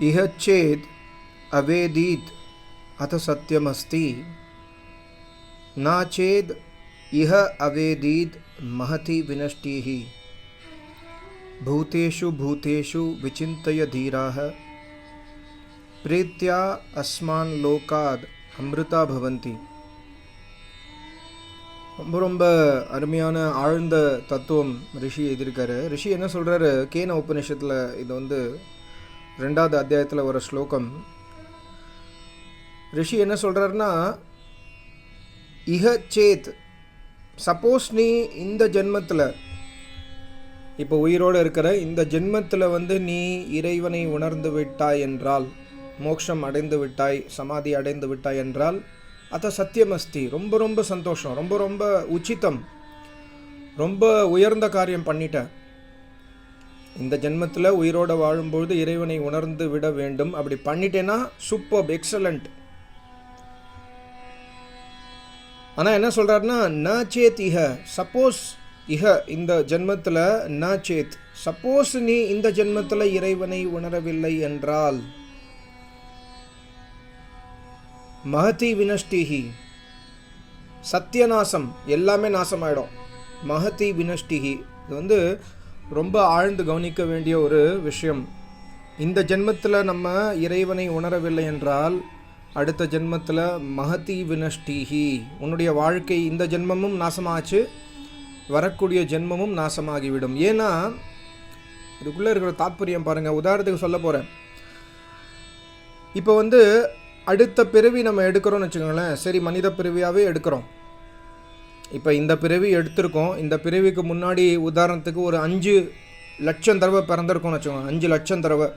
इह चेत् अवेदीत् अथ सत्यमस्ति न चेद् इह अवेदीत् महती विनष्टिः भूतेषु भूतेषु विचिन्तय धीराः प्रीत्या अस्मान् लोकाद् अमृता भवन्ति ரொம்ப ரொம்ப அருமையான ஆழ்ந்த தத்துவம் ரிஷி எழுதியிருக்காரு ரிஷி என்ன சொல்கிறாரு கேன உபநிஷத்தில் இது வந்து ரெண்டாவது அத்தியாயத்தில் வர ஸ்லோகம். ரிஷி என்ன சொல்கிறாருன்னா இஹ சேத் சப்போஸ் நீ இந்த ஜென்மத்தில் இப்போ உயிரோடு இருக்கிற இந்த ஜென்மத்தில் வந்து நீ இறைவனை உணர்ந்து விட்டாய் என்றால் மோட்சம் அடைந்து விட்டாய் சமாதி அடைந்து விட்டாய் என்றால் அத சத்தியமஸ்தி ரொம்ப ரொம்ப சந்தோஷம் ரொம்ப ரொம்ப உச்சிதம் ரொம்ப உயர்ந்த காரியம் பண்ணிட்டேன் இந்த ஜென்மத்தில் உயிரோடு வாழும்பொழுது இறைவனை உணர்ந்து விட வேண்டும். அப்படி பண்ணிட்டேன்னா சூப்பர் எக்ஸலண்ட் ஆனால் என்ன சொல்கிறாருன்னா ந சேத் இஹ. சப்போஸ் இஹ இந்த ஜென்மத்தில் ந சேத். சப்போஸ் நீ இந்த ஜென்மத்தில் இறைவனை உணரவில்லை என்றால் மகதி வினஷ்டிஹி. சத்தியநாசம் எல்லாமே நாசமாயிடும். மகதி வினஷ்டிஹி. இது வந்து ரொம்ப ஆழ்ந்து கவனிக்க வேண்டிய ஒரு விஷயம். இந்த ஜென்மத்தில் நம்ம இறைவனை உணரவில்லை என்றால் அடுத்த ஜென்மத்தில் மகதி வினஷ்டிஹி. உன்னுடைய வாழ்க்கை இந்த ஜென்மமும் நாசமாச்சு வரக்கூடிய ஜென்மமும் நாசமாகிவிடும். ஏன்னா இதுக்குள்ளே இருக்கிற தாத்பரியம் பாருங்கள் உதாரணத்துக்கு சொல்ல போகிறேன் இப்போ வந்து அடுத்த பிறவி நம்ம எடுக்கிறோம்னு வச்சுக்கோங்களேன் சரி மனித பிறவியாகவே எடுக்கிறோம். இப்போ இந்த பிறவி எடுத்திருக்கோம். இந்த பிறவிக்கு முன்னாடி உதாரணத்துக்கு ஒரு அஞ்சு லட்சம் தடவை பிறந்திருக்கோம்னு வச்சுக்கோங்க. அஞ்சு லட்சம் தடவை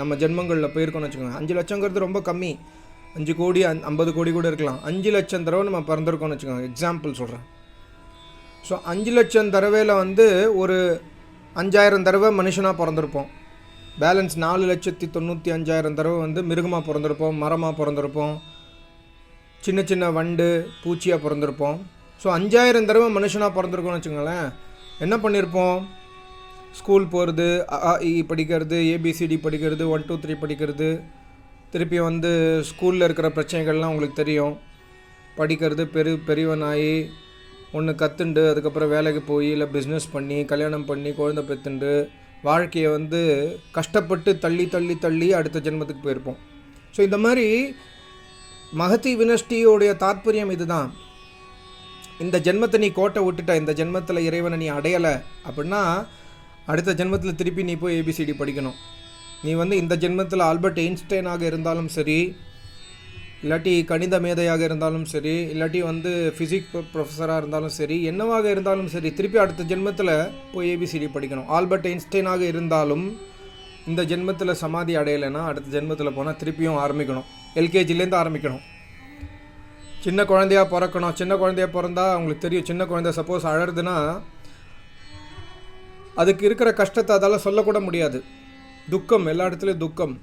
நம்ம ஜென்மங்களில் போயிருக்கோம்னு வச்சுக்கோங்க. அஞ்சு லட்சங்கிறது ரொம்ப கம்மி. அஞ்சு கோடி அந் ஐம்பது கோடி கூட இருக்கலாம். அஞ்சு லட்சம் தடவை நம்ம பிறந்திருக்கோம்னு வச்சுக்கோங்க. எக்ஸாம்பிள் சொல்கிறேன் ஸோ அஞ்சு லட்சம் தடவையில் வந்து ஒரு அஞ்சாயிரம் தடவை மனுஷனாக பிறந்திருப்போம். பேலன்ஸ் நாலு லட்சத்தி தொண்ணூற்றி அஞ்சாயிரம் தடவை வந்து மிருகமாக பிறந்திருப்போம் மரமாக பிறந்திருப்போம். சின்ன சின்ன வண்டு பூச்சியாக பிறந்திருப்போம். ஸோ அஞ்சாயிரம் தடவை மனுஷனாக பிறந்திருக்கோம்னு வச்சுக்கோங்களேன். என்ன பண்ணியிருப்போம் ஸ்கூல் போகிறது இ படிக்கிறது ஏபிசிடி படிக்கிறது ஒன் டூ த்ரீ படிக்கிறது. திருப்பி வந்து ஸ்கூலில் இருக்கிற பிரச்சனைகள்லாம் உங்களுக்கு தெரியும். படிக்கிறது பெரு பெரியவனாகி ஒன்று கற்றுண்டு அதுக்கப்புறம் வேலைக்கு போய் இல்லை பிஸ்னஸ் பண்ணி கல்யாணம் பண்ணி குழந்தை பெற்றுண்டு வாழ்க்கையை வந்து கஷ்டப்பட்டு தள்ளி தள்ளி தள்ளி அடுத்த ஜென்மத்துக்கு போயிருப்போம். ஸோ இந்த மாதிரி மகதி வினஷ்டியோடைய தாத்பரியம் இதுதான். இந்த ஜென்மத்தை நீ கோட்டை விட்டுட்ட இந்த ஜென்மத்தில் இறைவனை நீ அடையலை அப்படின்னா அடுத்த ஜென்மத்தில் திருப்பி நீ போய் ஏபிசிடி படிக்கணும். நீ வந்து இந்த ஜென்மத்தில் ஆல்பர்ட் எயின்ஸ்டைனாக இருந்தாலும் சரி இல்லாட்டி கணித மேதையாக இருந்தாலும் சரி இல்லாட்டி வந்து ஃபிசிக் ப்ரொஃபஸராக இருந்தாலும் சரி என்னவாக இருந்தாலும் சரி திருப்பி அடுத்த ஜென்மத்தில் போய் ஏபிசிடி படிக்கணும். ஆல்பர்ட் ஐன்ஸ்டைனாக இருந்தாலும் இந்த ஜென்மத்தில் சமாதி அடையலைன்னா அடுத்த ஜென்மத்தில் போனால் திருப்பியும் ஆரம்பிக்கணும். எல்கேஜிலேருந்து ஆரம்பிக்கணும். சின்ன குழந்தையாக பிறக்கணும். சின்ன குழந்தையாக பிறந்தா அவங்களுக்கு தெரியும். சின்ன குழந்தை சப்போஸ் அழறதுன்னா அதுக்கு இருக்கிற கஷ்டத்தை அதால் சொல்லக்கூட முடியாது. துக்கம் எல்லா இடத்துலையும் துக்கம்.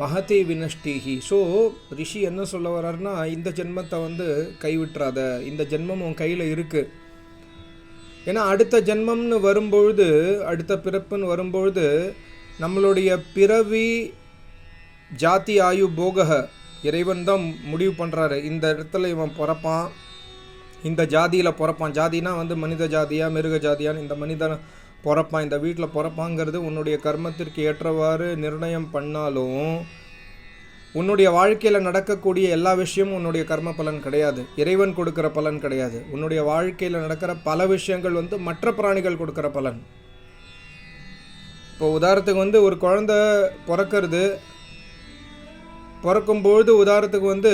மகதே வினஷ்டிஹி. ஸோ ரிஷி என்ன சொல்ல வர்றாருன்னா இந்த ஜென்மத்தை வந்து கைவிட்டுறாத. இந்த ஜென்மம் உன் கையில் இருக்குது ஏன்னா அடுத்த ஜென்மம்னு வரும்பொழுது அடுத்த பிறப்புன்னு வரும்பொழுது நம்மளுடைய பிறவி ஜாதி ஆயு போகக இறைவன் தான் முடிவு பண்ணுறாரு இந்த இடத்துல இவன் பிறப்பான். இந்த ஜாதியில் பிறப்பான். ஜாதினா வந்து மனித ஜாதியாக மிருக ஜாதியான்னு இந்த மனிதன் பிறப்பான். இந்த வீட்டில் பிறப்பாங்கிறது உன்னுடைய கர்மத்திற்கு ஏற்றவாறு நிர்ணயம் பண்ணாலும் உன்னுடைய வாழ்க்கையில் நடக்கக்கூடிய எல்லா விஷயமும் உன்னுடைய கர்ம பலன் கிடையாது. இறைவன் கொடுக்குற பலன் கிடையாது. உன்னுடைய வாழ்க்கையில் நடக்கிற பல விஷயங்கள் வந்து மற்ற பிராணிகள் கொடுக்குற பலன். இப்போ உதாரணத்துக்கு வந்து ஒரு குழந்த பிறக்கிறது. பிறக்கும்பொழுது உதாரணத்துக்கு வந்து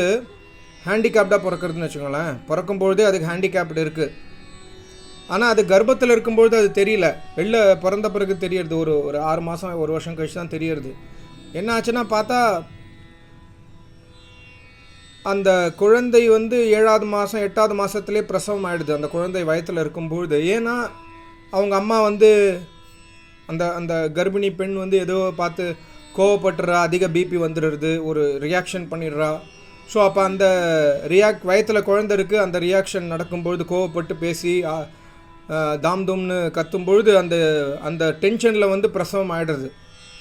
ஹேண்டிகேப்டாக பிறக்கிறதுன்னு வச்சுக்கோங்களேன். பிறக்கும்பொழுதே அதுக்கு ஹேண்டிகேப்டு இருக்குது ஆனால் அது கர்ப்பத்தில் இருக்கும்பொழுது அது தெரியல. வெளில பிறந்த பிறகு தெரியறது. ஒரு ஒரு ஆறு மாதம் ஒரு வருஷம் கழிச்சு தான் தெரியறது. என்ன ஆச்சுன்னா பார்த்தா அந்த குழந்தை வந்து ஏழாவது மாதம் எட்டாவது மாதத்துலேயே பிரசவம் ஆகிடுது அந்த குழந்தை வயத்தில் இருக்கும்பொழுது. ஏன்னா அவங்க அம்மா வந்து அந்த அந்த கர்ப்பிணி பெண் வந்து ஏதோ பார்த்து கோவப்பட்டுறா அதிக பிபி வந்துடுறது ஒரு ரியாக்ஷன் பண்ணிடுறா. ஸோ அப்போ அந்த ரியாக்ட் வயத்தில் குழந்தை இருக்குது அந்த ரியாக்ஷன் நடக்கும்பொழுது கோவப்பட்டு பேசி தாம் தூம்னு கத்தும்பொழுது அந்த அந்த டென்ஷனில் வந்து பிரசவம் ஆகிடுறது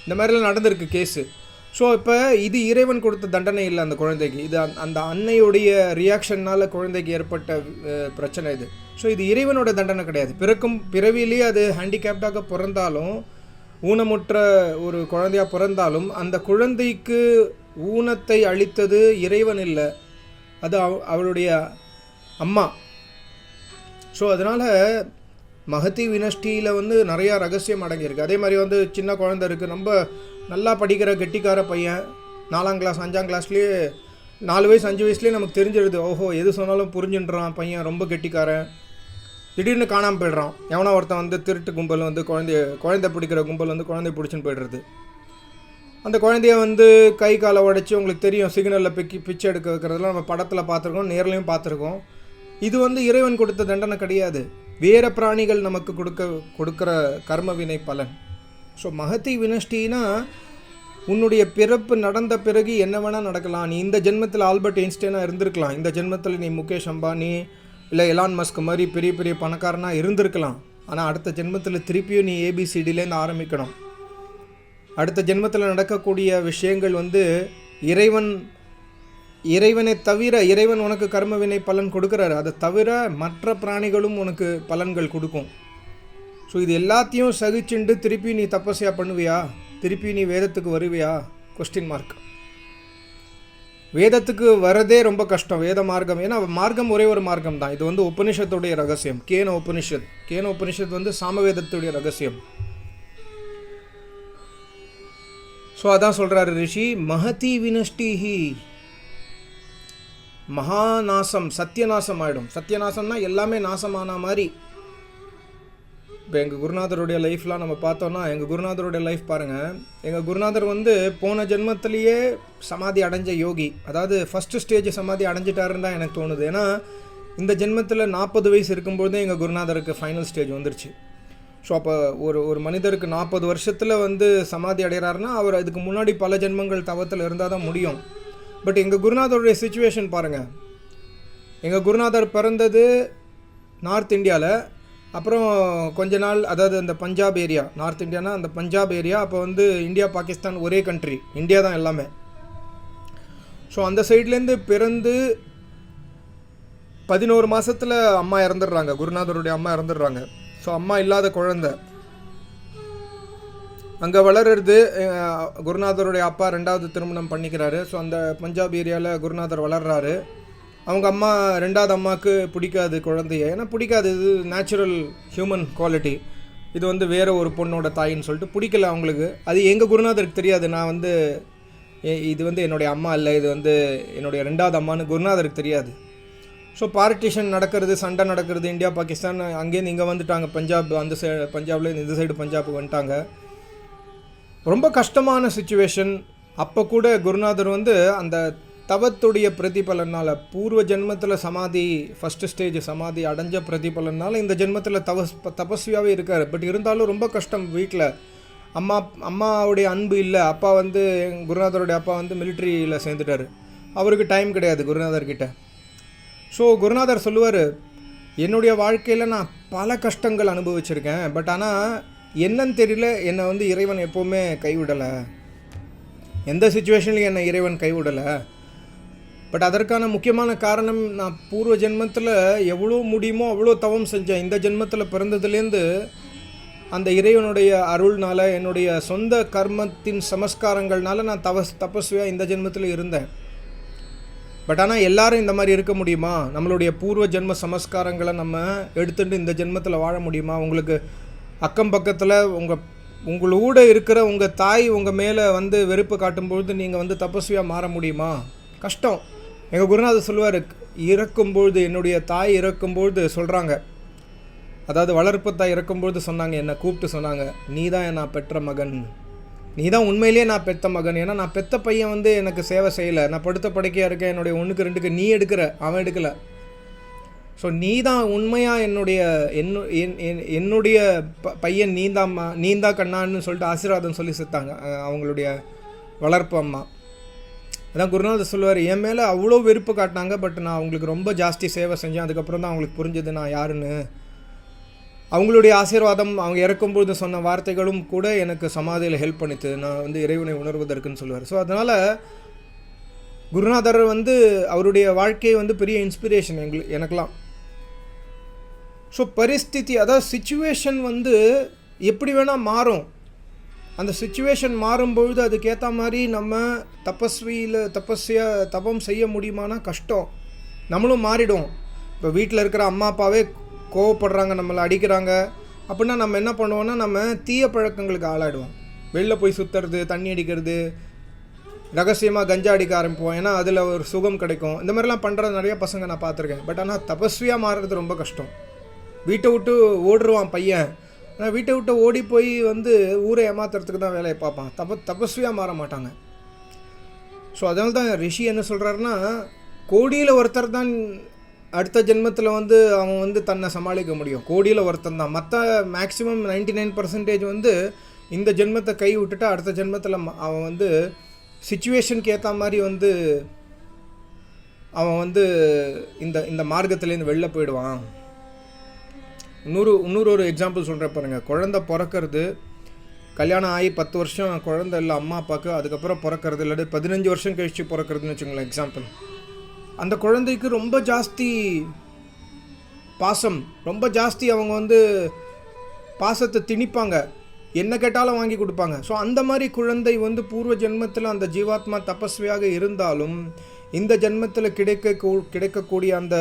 இந்த மாதிரிலாம் நடந்திருக்கு கேஸு ஸோ இப்போ இது இறைவன் கொடுத்த தண்டனை இல்லை அந்த குழந்தைக்கு. இது அந்த- அந்த அன்னையுடைய ரியாக்ஷன்னால் குழந்தைக்கு ஏற்பட்ட பிரச்சனை இது. ஸோ இது இறைவனோட தண்டனை கிடையாது. பிறக்கும் பிறவிலேயே அது ஹேண்டிகேப்டாக பிறந்தாலும் ஊனமுற்ற ஒரு குழந்தையாக பிறந்தாலும் அந்த குழந்தைக்கு ஊனத்தை அளித்தது இறைவன் இல்லை. அது அவ அவளுடைய அம்மா. ஸோ அதனால் மகதி வினஷ்டியில் வந்து நிறையா ரகசியம் அடங்கியிருக்கு. அதே மாதிரி வந்து சின்ன குழந்தை இருக்குது ரொம்ப நல்லா படிக்கிற கெட்டிக்கார பையன். நாலாம் கிளாஸ் அஞ்சாம் கிளாஸ்லேயே நாலு வயசு அஞ்சு வயசுலேயே நமக்கு தெரிஞ்சிடுது ஓஹோ எது சொன்னாலும் புரிஞ்சுன்றான் பையன். ரொம்ப கெட்டிக்காரன். திடீர்னு காணாமல் போயிடுறான். எவனோ ஒருத்தன் வந்து திருட்டு கும்பல் வந்து குழந்தைய குழந்தை பிடிக்கிற கும்பல் வந்து குழந்தைய பிடிச்சின்னு போயிடுறது. அந்த குழந்தைய வந்து கை காலை உடைச்சி உங்களுக்கு தெரியும் சிக்னலில் பிக்கி பிச்சை எடுக்க வைக்கிறதுலாம் நம்ம படத்தில் பார்த்துருக்கோம் நேர்லையும் பார்த்துருக்கோம். இது வந்து இறைவன் கொடுத்த தண்டனை கிடையாது. வேற பிராணிகள் நமக்கு கொடுக்க கொடுக்குற கர்ம வினை பலன். ஸோ மகத்தி வினஷ்டினா உன்னுடைய பிறப்பு நடந்த பிறகு என்ன வேணால் நடக்கலாம். நீ இந்த ஜென்மத்தில் ஆல்பர்ட் ஐன்ஸ்டைனாக இருந்திருக்கலாம். இந்த ஜென்மத்தில் நீ முகேஷ் அம்பானி இல்லை எலான் மஸ்க் மாதிரி பெரிய பெரிய பணக்காரனாக இருந்திருக்கலாம். ஆனால் அடுத்த ஜென்மத்தில் திருப்பியும் நீ ஏபிசிடிலேருந்து ஆரம்பிக்கணும். அடுத்த ஜென்மத்தில் நடக்கக்கூடிய விஷயங்கள் வந்து இறைவன் இறைவனை தவிர இறைவன் உனக்கு கர்ம வினை பலன் கொடுக்குறாரு. அதை தவிர மற்ற பிராணிகளும் உனக்கு பலன்கள் கொடுக்கும். ஸோ இது எல்லாத்தையும் சகிச்சுண்டு திருப்பி நீ தப்பசையாக பண்ணுவியா? திருப்பி நீ வேதத்துக்கு வருவியா? கொஸ்டின் மார்க் வேதத்துக்கு வரதே ரொம்ப கஷ்டம் வேத மார்க்கம். ஏன்னா மார்க்கம் ஒரே ஒரு மார்க்கம் தான் இது வந்து உபனிஷத்துடைய ரகசியம். கேன உபனிஷத். கேன உபனிஷத் வந்து சாமவேதத்துடைய ரகசியம். ஸோ அதான் சொல்கிறாரு ரிஷி மகதி வினஷ்டிஹி. மகாநாசம் சத்தியநாசம் ஆகிடும் சத்தியநாசம்னா எல்லாமே நாசமான மாதிரி. இப்போ எங்கள் குருநாதருடைய லைஃப்லாம் நம்ம பார்த்தோன்னா எங்கள் குருநாதருடைய லைஃப் பாருங்கள் எங்கள் குருநாதர் வந்து போன ஜென்மத்திலேயே சமாதி அடைஞ்ச யோகி. அதாவது ஃபஸ்ட்டு ஸ்டேஜ் சமாதி அடைஞ்சிட்டாருன்னு தான் எனக்கு தோணுது. ஏன்னா இந்த ஜென்மத்தில் நாற்பது வயசு இருக்கும்போதே எங்கள் குருநாதருக்கு ஃபைனல் ஸ்டேஜ் வந்துருச்சு. ஸோ அப்போ ஒரு ஒரு மனிதருக்கு நாற்பது வருஷத்தில் வந்து சமாதி அடைகிறாருன்னா அவர் அதுக்கு முன்னாடி பல ஜென்மங்கள் தவத்தில் இருந்தால் தான் முடியும். பட் எங்கள் குருநாதருடைய சுச்சுவேஷன் பாருங்கள் எங்கள் குருநாதர் பிறந்தது நார்த் இந்தியாவில் அப்புறம் கொஞ்ச நாள் அதாவது அந்த பஞ்சாப் ஏரியா நார்த் இந்தியானா அந்த பஞ்சாப் ஏரியா அப்போ வந்து இந்தியா பாகிஸ்தான் ஒரே கண்ட்ரி இந்தியா தான் எல்லாமே. ஸோ அந்த சைட்லேருந்து பிறந்து பதினோரு மாதத்தில் அம்மா இறந்துடுறாங்க. குருநாதருடைய அம்மா இறந்துடுறாங்க. ஸோ அம்மா இல்லாத குழந்த. அங்கே வளருறது குருநாதருடைய அப்பா ரெண்டாவது திருமணம் பண்ணிக்கிறாரு. ஸோ அந்த பஞ்சாப் ஏரியாவில் குருநாதர் வளர்றாரு. அவங்க அம்மா ரெண்டாவது அம்மாவுக்கு பிடிக்காது குழந்தைய. ஏன்னா பிடிக்காது இது நேச்சுரல் ஹியூமன் குவாலிட்டி இது வந்து வேறு ஒரு பொண்ணோட தாயின்னு சொல்லிட்டு பிடிக்கல அவங்களுக்கு. அது எங்கள் குருநாதருக்கு தெரியாது. நான் வந்து இது வந்து என்னுடைய அம்மா இல்லை இது வந்து என்னுடைய ரெண்டாவது அம்மான்னு குருநாதருக்கு தெரியாது. ஸோ பார்ட்டிஷன் நடக்கிறது சண்டை நடக்கிறது இந்தியா பாகிஸ்தான் அங்கேருந்து இங்கே வந்துட்டாங்க. பஞ்சாப் அந்த சைடு பஞ்சாப்லேருந்து இந்த சைடு பஞ்சாப் வந்துட்டாங்க. ரொம்ப கஷ்டமான சுச்சுவேஷன் அப்போ கூட குருநாதர் வந்து அந்த தவத்துடைய பிரதிபலனால் பூர்வ ஜென்மத்தில் சமாதி ஃபஸ்ட்டு ஸ்டேஜ் சமாதி அடைஞ்ச பிரதிபலனால் இந்த ஜென்மத்தில் தவஸ் தபஸ்வியாகவே இருக்கார். பட் இருந்தாலும் ரொம்ப கஷ்டம் வீட்டில் அம்மா அம்மாவுடைய அன்பு இல்லை. அப்பா வந்து குருநாதருடைய அப்பா வந்து மிலிட்ரியில் சேர்ந்துட்டாரு. அவருக்கு டைம் கிடையாது குருநாதர்கிட்ட ஸோ குருநாதர் சொல்லுவார் என்னுடைய வாழ்க்கையில் நான் பல கஷ்டங்கள் அனுபவிச்சிருக்கேன். பட் ஆனால் என்னன்னு தெரியல. என்னை வந்து இறைவன் எப்போவுமே கைவிடலை. எந்த சுச்சுவேஷன்லையும் என்னை இறைவன் கைவிடலை. பட் அதற்கான முக்கியமான காரணம் நான் பூர்வ ஜென்மத்தில் எவ்வளோ முடியுமோ அவ்வளோ தவம் செஞ்சேன். இந்த ஜென்மத்தில் பிறந்ததுலேருந்து அந்த இறைவனுடைய அருள்னால் என்னுடைய சொந்த கர்மத்தின் சமஸ்காரங்கள்னால நான் தவஸ் தபஸ்வியாக இந்த ஜென்மத்தில் இருந்தேன். பட் ஆனால் எல்லாரும் இந்த மாதிரி இருக்க முடியுமா? நம்மளுடைய பூர்வ ஜென்ம சமஸ்காரங்களை நம்ம எடுத்துட்டு இந்த ஜென்மத்தில் வாழ முடியுமா? உங்களுக்கு அக்கம் பக்கத்தில் உங்கள் உங்களோட இருக்கிற உங்கள் தாய் உங்கள் மேலே வந்து வெறுப்பு காட்டும்பொழுது நீங்கள் வந்து தபஸ்வியாக மாற முடியுமா? கஷ்டம். எங்கள் குருநாதர் சொல்லுவார் இறக்கும்பொழுது என்னுடைய தாய் இறக்கும்பொழுது சொல்கிறாங்க அதாவது வளர்ப்பு தாய் இறக்கும்பொழுது சொன்னாங்க என்னை கூப்பிட்டு சொன்னாங்க நீ தான் நான் பெற்ற மகன். நீ தான் உண்மையிலேயே நான் பெத்த மகன். ஏன்னா நான் பெத்த பையன் வந்து எனக்கு சேவை செய்யலை. நான் படுத்த படுக்கையாக இருக்கேன். என்னுடைய ஒன்றுக்கு ரெண்டுக்கு நீ எடுக்கிற. அவன் எடுக்கலை. ஸோ நீ தான் உண்மையாக என்னுடைய என்னு என்- என்- என்னுடைய ப பையன் நீந்தாம்மா நீந்தா கண்ணான்னு சொல்லிட்டு ஆசீர்வாதம் சொல்லி செத்தாங்க அவங்களுடைய வளர்ப்பு அம்மா. அதான் குருநாதர் சொல்லுவார் என் மேலே அவ்வளோ வெறுப்பு காட்டினாங்க பட் நான் அவங்களுக்கு ரொம்ப ஜாஸ்தி சேவை செஞ்சேன். அதுக்கப்புறம் தான் அவங்களுக்கு புரிஞ்சது நான் யாருன்னு. அவங்களுடைய ஆசீர்வாதம் அவங்க இறக்கும்போது சொன்ன வார்த்தைகளும் கூட எனக்கு சமாதியில் ஹெல்ப் பண்ணித்து நான் வந்து இறைவனை உணர்வதற்குன்னு சொல்லுவார். ஸோ அதனால் குருநாதர் வந்து அவருடைய வாழ்க்கையை வந்து பெரிய இன்ஸ்பிரேஷன் எங்களுக்கு எனக்கெலாம் ஸோ பரிஸ்திதி அதாவது சுச்சுவேஷன் வந்து எப்படி வேணால் மாறும். அந்த சுச்சுவேஷன் மாறும்பொழுது அதுக்கேற்ற மாதிரி நம்ம தபஸ்வியில் தபஸ்யா தபம் செய்ய முடியுமானா கஷ்டம். நம்மளும் மாறிடும் இப்போ வீட்டில் இருக்கிற அம்மா அப்பாவே கோவப்படுறாங்க நம்மளை அடிக்கிறாங்க. அப்படின்னா நம்ம என்ன பண்ணுவோம்னா நம்ம தீய பழக்கங்களுக்கு ஆளாயிடுவோம். வெளில போய் சுற்றுறது தண்ணி அடிக்கிறது ரகசியமாக கஞ்சா அடிக்க ஆரம்பிப்போம். ஏன்னா அதில் ஒரு சுகம் கிடைக்கும். இந்த மாதிரிலாம் பண்ணுற நிறைய பசங்க நான் பார்த்துருக்கேன். பட் ஆனால் தபஸ்வியாக மாறுறது ரொம்ப கஷ்டம். வீட்டை விட்டு ஓடுருவான் பையன். ஆனால் வீட்டை விட்டு ஓடி போய் வந்து ஊரை ஏமாத்துறதுக்கு தான் வேலையை பார்ப்பான் தப தபஸ்வியாக மாற மாட்டாங்க. ஸோ அதனால தான் ரிஷி என்ன சொல்கிறாருன்னா கோடியில் ஒருத்தர் தான் அடுத்த ஜென்மத்தில் வந்து அவன் வந்து தன்னை சமாளிக்க முடியும். கோடியில் ஒருத்தன் தான். மற்ற மேக்ஸிமம் நைன்டி நைன் பர்சன்டேஜ் வந்து இந்த ஜென்மத்தை கை விட்டுட்டு அடுத்த ஜென்மத்தில் அவன் வந்து சுச்சுவேஷனுக்கு ஏற்ற மாதிரி வந்து அவன் வந்து இந்த இந்த மார்க்கத்துலேருந்து வெளில போயிடுவான். இன்னொரு இன்னொரு ஒரு எக்ஸாம்பிள் சொல்கிறேன் பாருங்கள் குழந்த பிறக்கிறது கல்யாணம் ஆகி பத்து வருஷம் குழந்த இல்லை அம்மா அப்பாவுக்கு அதுக்கப்புறம் பிறக்கிறது இல்லாட்டி பதினஞ்சு வருஷம் கழித்து பிறக்கிறதுன்னு வச்சுங்களேன் எக்ஸாம்பிள் அந்த குழந்தைக்கு ரொம்ப ஜாஸ்தி பாசம் ரொம்ப ஜாஸ்தி அவங்க வந்து பாசத்தை திணிப்பாங்க. என்ன கேட்டாலும் வாங்கி கொடுப்பாங்க. ஸோ அந்த மாதிரி குழந்தை வந்து பூர்வ ஜென்மத்தில் அந்த ஜீவாத்மா தபஸ்வியாக இருந்தாலும் இந்த ஜென்மத்தில் கிடைக்க கிடைக்கக்கூடிய அந்த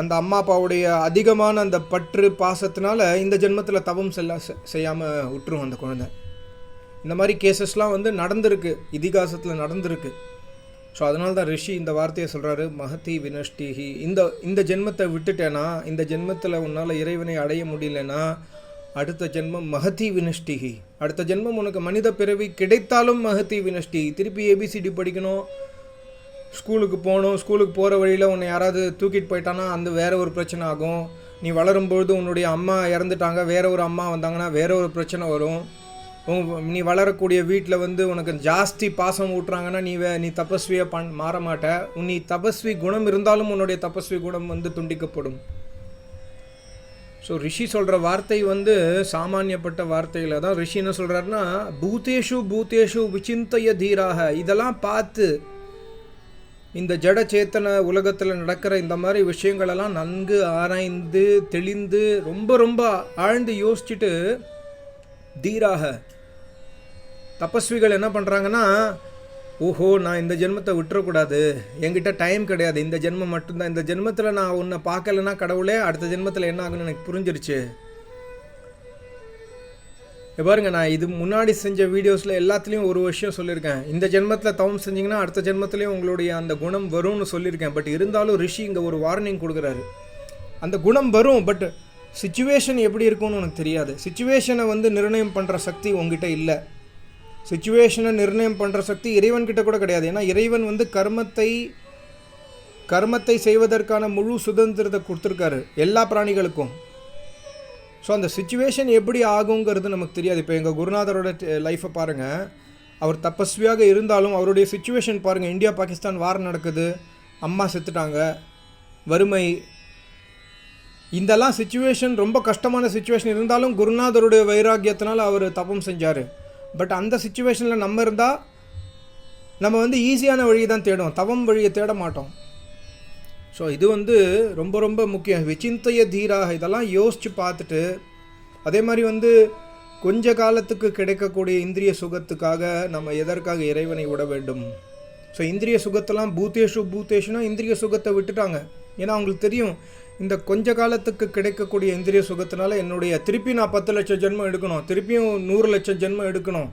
அந்த அம்மா அப்பாவுடைய அதிகமான அந்த பற்று பாசத்தினால இந்த ஜென்மத்தில் தவம் செல்ல செய்யாமல் விட்டுரும் அந்த குழந்தை. இந்த மாதிரி கேசஸ்லாம் வந்து நடந்திருக்கு. இதிகாசத்தில் நடந்திருக்கு. ஸோ அதனால தான் ரிஷி இந்த வார்த்தையை சொல்கிறாரு மகதி வினஷ்டிஹி. இந்த இந்த ஜென்மத்தை விட்டுட்டேன்னா இந்த ஜென்மத்தில் உன்னால் இறைவனை அடைய முடியலன்னா அடுத்த ஜென்மம் மகதி வினஷ்டிஹி. அடுத்த ஜென்மம் உனக்கு மனித பிறவி கிடைத்தாலும் மகதி வினஷ்டி திருப்பி ஏபிசிடி படிக்கணும். ஸ்கூலுக்கு போகணும் ஸ்கூலுக்கு போகிற வழியில் உன்னை யாராவது தூக்கிட்டு போயிட்டான்னா அந்த வேற ஒரு பிரச்சனை ஆகும். நீ வளரும்பொழுது உன்னுடைய அம்மா இறந்துட்டாங்க வேற ஒரு அம்மா வந்தாங்கன்னா வேற ஒரு பிரச்சனை வரும். நீ வளரக்கூடிய வீட்டில் வந்து உனக்கு ஜாஸ்தி பாசம் ஊட்டுறாங்கன்னா நீ வே நீ தபஸ்வியை பண் மாற மாட்ட. நீ தபஸ்வி குணம் இருந்தாலும் உன்னுடைய தபஸ்வி குணம் வந்து துண்டிக்கப்படும். ஸோ ரிஷி சொல்கிற வார்த்தை வந்து சாமானியப்பட்ட வார்த்தையில் தான். ரிஷி என்ன சொல்கிறாருன்னா பூத்தேஷு பூத்தேஷு விசிந்தைய தீராக. இதெல்லாம் பார்த்து இந்த ஜட சேத்தன உலகத்தில் நடக்கிற இந்த மாதிரி விஷயங்களெல்லாம் நன்கு ஆராய்ந்து தெளிந்து ரொம்ப ரொம்ப ஆழ்ந்து யோசிச்சுட்டு தீராக. தபஸ்விகள் என்ன பண்ணுறாங்கன்னா ஓஹோ நான் இந்த ஜென்மத்தை விட்டுறக்கூடாது. என்கிட்ட டைம் கிடையாது. இந்த ஜென்மம் மட்டும்தான். இந்த ஜென்மத்தில் நான் உன்னை பார்க்கலன்னா கடவுளே அடுத்த ஜென்மத்தில் என்ன ஆகுன்னு எனக்கு புரிஞ்சிருச்சு. பாருங்க நான் இது முன்னாடி செஞ்ச வீடியோஸில் எல்லாத்துலேயும் ஒரு விஷயம் சொல்லியிருக்கேன். இந்த ஜென்மத்தில் தவம் செஞ்சிங்கன்னா அடுத்த ஜென்மத்திலையும் உங்களுடைய அந்த குணம் வரும்னு சொல்லியிருக்கேன். பட் இருந்தாலும் ரிஷி இங்கே ஒரு வார்னிங் கொடுக்குறாரு. அந்த குணம் வரும் பட் சுச்சுவேஷன் எப்படி இருக்கும்னு உனக்கு தெரியாது. சுச்சுவேஷனை வந்து நிர்ணயம் பண்ணுற சக்தி உங்ககிட்ட இல்லை. சுச்சுவேஷனை நிர்ணயம் பண்ணுற சக்தி இறைவன்கிட்ட கூட கிடையாது. ஏன்னா இறைவன் வந்து கர்மத்தை கர்மத்தை செய்வதற்கான முழு சுதந்திரத்தை கொடுத்துருக்காரு. எல்லா பிராணிகளுக்கும். ஸோ அந்த சுச்சுவேஷன் எப்படி ஆகுங்கிறது நமக்கு தெரியாது. இப்போ எங்கள் குருநாதரோட லைஃப்பை பாருங்கள் அவர் தப்பஸ்வியாக இருந்தாலும் அவருடைய சுச்சுவேஷன் பாருங்கள் இந்தியா பாகிஸ்தான் வார் நடக்குது. அம்மா செத்துட்டாங்க. வறுமை. இந்தெல்லாம் சுச்சுவேஷன் ரொம்ப கஷ்டமான சுச்சுவேஷன் இருந்தாலும் குருநாதருடைய வைராக்கியத்தினால் அவர் தப்பம் செஞ்சார். பட் அந்த சுச்சுவேஷனில் நம்ம இருந்தால் நம்ம வந்து ஈஸியான வழியை தான் தேடும் தவம் வழியை தேட மாட்டோம். ஸோ இது வந்து ரொம்ப ரொம்ப முக்கியம். விசிந்தைய தீராக இதெல்லாம் யோசித்து பார்த்துட்டு அதே மாதிரி வந்து கொஞ்ச காலத்துக்கு கிடைக்கக்கூடிய இந்திரிய சுகத்துக்காக நம்ம எதற்காக இறைவனை விட வேண்டும்? ஸோ இந்திரிய சுகத்தெல்லாம் பூத்தேஷு பூத்தேஷுனா இந்திரிய சுகத்தை விட்டுட்டாங்க. ஏன்னா அவங்களுக்கு தெரியும் இந்த கொஞ்ச காலத்துக்கு கிடைக்கக்கூடிய இந்திரிய சுகத்தினால என்னுடைய திருப்பி நான் பத்து லட்சம் ஜென்மம் எடுக்கணும் திருப்பியும் நூறு லட்சம் ஜென்மம் எடுக்கணும்.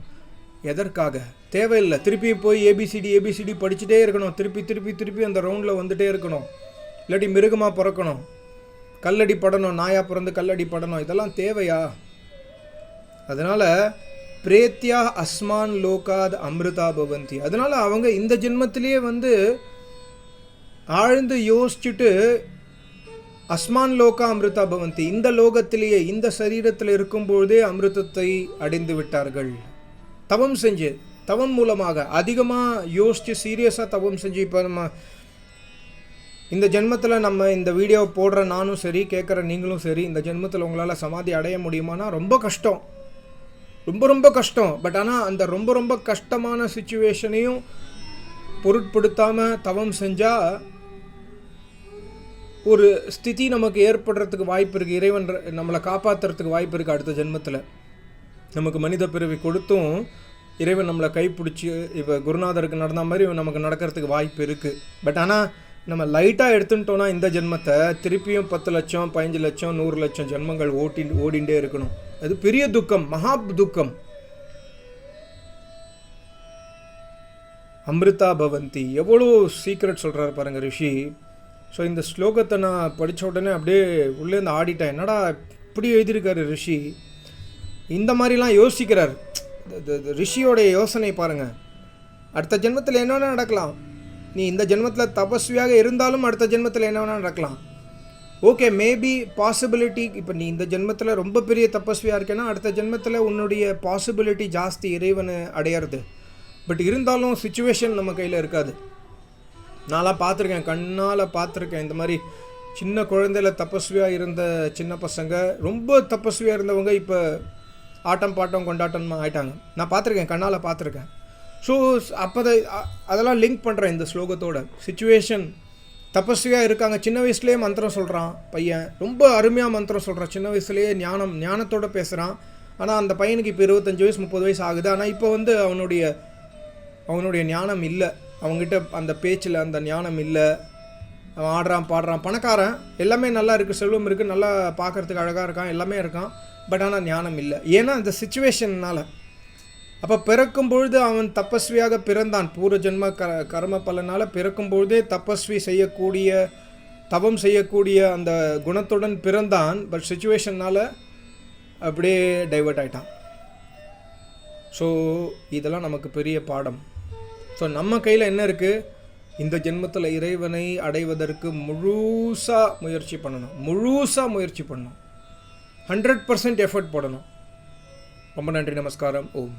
எதற்காக? தேவையில்லை. திருப்பி போய் ஏபிசிடி ஏபிசிடி படிச்சுட்டே இருக்கணும். திருப்பி திருப்பி திருப்பி அந்த ரவுண்டில் வந்துட்டே இருக்கணும். இல்லாட்டி மிருகமாக பிறக்கணும். கல்லடி படணும் நாயா பிறந்து கல்லடி படணும் இதெல்லாம் தேவையா? அதனால் பிரேத்தியா அஸ்மான் லோகாத் அமிர்தா பவந்தி. அதனால் அவங்க இந்த ஜென்மத்திலேயே வந்து ஆழ்ந்து யோசிச்சுட்டு அஸ்மான் லோகா அமிர்தா பவந்தி. இந்த லோகத்திலேயே இந்த சரீரத்தில் இருக்கும்பொழுதே அமிர்தத்தை அடைந்து விட்டார்கள். தவம் செஞ்சு தவம் மூலமாக அதிகமாக யோசித்து சீரியஸாக தவம் செஞ்சு இப்போ நம்ம இந்த ஜென்மத்தில் நம்ம இந்த வீடியோ போடுற நானும் சரி கேட்குற நீங்களும் சரி இந்த ஜென்மத்தில் உங்களால் சமாதி அடைய முடியுமானா ரொம்ப கஷ்டம். ரொம்ப ரொம்ப கஷ்டம். பட் ஆனால் அந்த ரொம்ப ரொம்ப கஷ்டமான சுச்சுவேஷனையும் பொருட்படுத்தாமல் தவம் செஞ்சால் ஒரு ஸ்திதி நமக்கு ஏற்படுறதுக்கு வாய்ப்பு இருக்குது இறைவன் நம்மளை காப்பாற்றுறதுக்கு வாய்ப்பு இருக்குது அடுத்த ஜென்மத்தில். நமக்கு மனித பிறவி கொடுத்தும் இறைவன் நம்மளை கைப்பிடிச்சி இப்போ குருநாதருக்கு நடந்த மாதிரி நமக்கு நடக்கிறதுக்கு வாய்ப்பு இருக்குது பட் ஆனால் நம்ம லைட்டாக எடுத்துட்டோன்னா இந்த ஜென்மத்தை திருப்பியும் பத்து லட்சம் பதினஞ்சு லட்சம் நூறு லட்சம் ஜென்மங்கள் ஓட்டி ஓடிண்டே இருக்கணும். அது பெரிய துக்கம் மகா துக்கம். அமிர்தா பவந்தி எவ்வளோ சீக்ரெட் சொல்கிறாரு பாருங்க ரிஷி. ஸோ இந்த ஸ்லோகத்தை நான் படித்த உடனே அப்படியே உள்ளேருந்து ஆடிட்டேன். என்னடா இப்படி எழுதியிருக்காரு ரிஷி? இந்த மாதிரிலாம் யோசிக்கிறார். இந்த- ரிஷியோடைய யோசனை பாருங்கள் அடுத்த ஜென்மத்தில் என்னென்ன நடக்கலாம்? நீ இந்த ஜென்மத்தில் தபஸ்வியாக இருந்தாலும் அடுத்த ஜென்மத்தில் என்ன வேணால் நடக்கலாம். ஓகே மேபி பாசிபிலிட்டி இப்போ நீ இந்த ஜென்மத்தில் ரொம்ப பெரிய தபஸ்வியாக இருக்கேன்னா அடுத்த ஜென்மத்தில் உன்னுடைய பாசிபிலிட்டி ஜாஸ்தி இறைவனை அடையிறது. பட் இருந்தாலும் சுச்சுவேஷன் நம்ம கையில் இருக்காது. நான்லாம் பார்த்துருக்கேன் கண்ணால் பார்த்துருக்கேன் இந்த மாதிரி சின்ன குழந்தையில தபஸ்வியாக இருந்த சின்ன பசங்க ரொம்ப தபஸ்வியாக இருந்தவங்க இப்போ ஆட்டம் பாட்டம் கொண்டாட்டமா ஆயிட்டாங்க. நான் பார்த்துருக்கேன் கண்ணால் பார்த்துருக்கேன். ஸோ அப்போ அதெல்லாம் லிங்க் பண்ணுறேன் இந்த ஸ்லோகத்தோட. சுச்சுவேஷன் தபஸ்வியாக இருக்காங்க. சின்ன வயசுலேயே மந்திரம் சொல்கிறான் பையன். ரொம்ப அருமையாக மந்திரம் சொல்கிறான் சின்ன வயசுலேயே ஞானம் ஞானத்தோட பேசுகிறான் ஆனால் அந்த பையனுக்கு இப்போ இருபத்தஞ்சு வயசு முப்பது வயசு ஆகுது. ஆனால் இப்போ வந்து அவனுடைய அவனுடைய ஞானம் இல்லை. அவங்ககிட்ட அந்த பேச்சில் அந்த ஞானம் இல்லை. அவன் ஆடுறான் பாடுறான். பணக்காரன். எல்லாமே நல்லா இருக்குது செல்வம் இருக்குது நல்லா பார்க்கறதுக்கு அழகாக இருக்கான். எல்லாமே இருக்கான். பட் ஆனால் ஞானம் இல்லை. ஏன்னா அந்த சுச்சுவேஷன்னால் அப்போ பிறக்கும் பொழுது அவன் தபஸ்வியாக பிறந்தான். பூர்வ ஜென்ம க கர்ம பலனால் பிறக்கும் பொழுதே தபஸ்வி செய்யக்கூடிய தவம் செய்யக்கூடிய அந்த குணத்துடன் பிறந்தான். பட் சுச்சுவேஷன்னால் அப்படியே டைவர்ட் ஆயிட்டான். ஸோ இதெல்லாம் நமக்கு பெரிய பாடம். ஸோ நம்ம கையில் என்ன இருக்குது இந்த ஜென்மத்தில் இறைவனை அடைவதற்கு முழுசாக முயற்சி பண்ணணும். முழுசாக முயற்சி பண்ணணும். ஹண்ட்ரட் பர்சன்ட் எஃபர்ட் போடணும். ரொம்ப நன்றி நமஸ்காரம். ஓம்.